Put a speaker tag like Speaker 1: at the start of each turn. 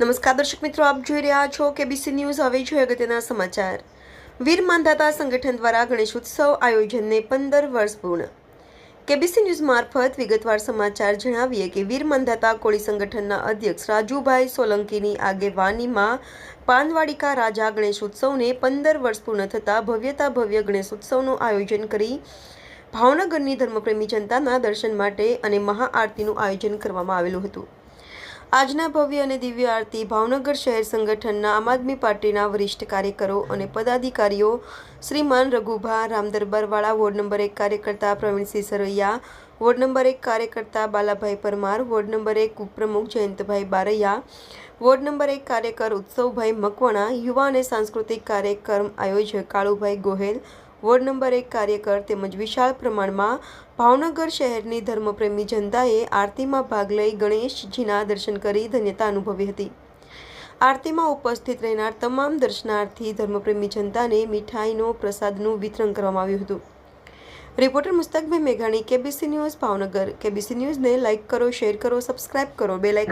Speaker 1: નમસ્કાર દર્શક મિત્રો, આપ જોઈ રહ્યા છો કેબીસી ન્યૂઝ હવે જોઈએ અગત્યના સમાચાર. વીર માંધાતા સંગઠન દ્વારા ગણેશ ઉત્સવ આયોજનને પંદર વર્ષ પૂર્ણ. કેબીસી ન્યૂઝ મારફત વિગતવાર સમાચાર જણાવીએ કે વીર માંધાતા કોળી સંગઠનના અધ્યક્ષ રાજુભાઈ સોલંકીની આગેવાનીમાં પાનવાડિકા રાજા ગણેશ ઉત્સવને પંદર વર્ષ પૂર્ણ થતાં ભવ્યતા ભવ્ય ગણેશ ઉત્સવનું આયોજન કરી ભાવનગરની ધર્મપ્રેમી જનતાના દર્શન માટે અને મહાઆરતીનું આયોજન કરવામાં આવેલું હતું. આજના ભવ્ય અને દિવ્ય આરતી ભાવનગર શહેર સંગઠનના આમ આદમી પાર્ટીના વરિષ્ઠ કાર્યકરો અને પદાધિકારીઓ, શ્રીમાન રઘુભા રામદરબારવાળા, વોર્ડ નંબર એક કાર્યકર્તા પ્રવીણસિંહ સરૈયા, વોર્ડ નંબર એક કાર્યકર્તા બાલાભાઈ પરમાર, વોર્ડ નંબર એક ઉપપ્રમુખ જયંતભાઈ બારૈયા, વોર્ડ નંબર એક કાર્યકર ઉત્સવભાઈ મકવાણા, યુવા અને સાંસ્કૃતિક કાર્યક્રમ આયોજક કાળુભાઈ ગોહેલ વોર્ડ નંબર એક કાર્યકર તેમજ વિશાળ પ્રમાણમાં ભાવનગર શહેરની ધર્મપ્રેમી જનતાએ આરતીમાં ભાગ લઈ ગણેશજીના દર્શન કરી ધન્યતા અનુભવી હતી. આરતીમાં ઉપસ્થિત રહેનાર તમામ દર્શનાર્થી ધર્મપ્રેમી જનતાને મીઠાઈનો, પ્રસાદનું વિતરણ કરવામાં આવ્યું હતું. રિપોર્ટર મુસ્તકભાઈ મેઘાણી, કેબીસી ન્યૂઝ ભાવનગર. કેબીસી ન્યૂઝને લાઇક કરો, શેર કરો, સબસ્ક્રાઇબ કરો. બે લાઇક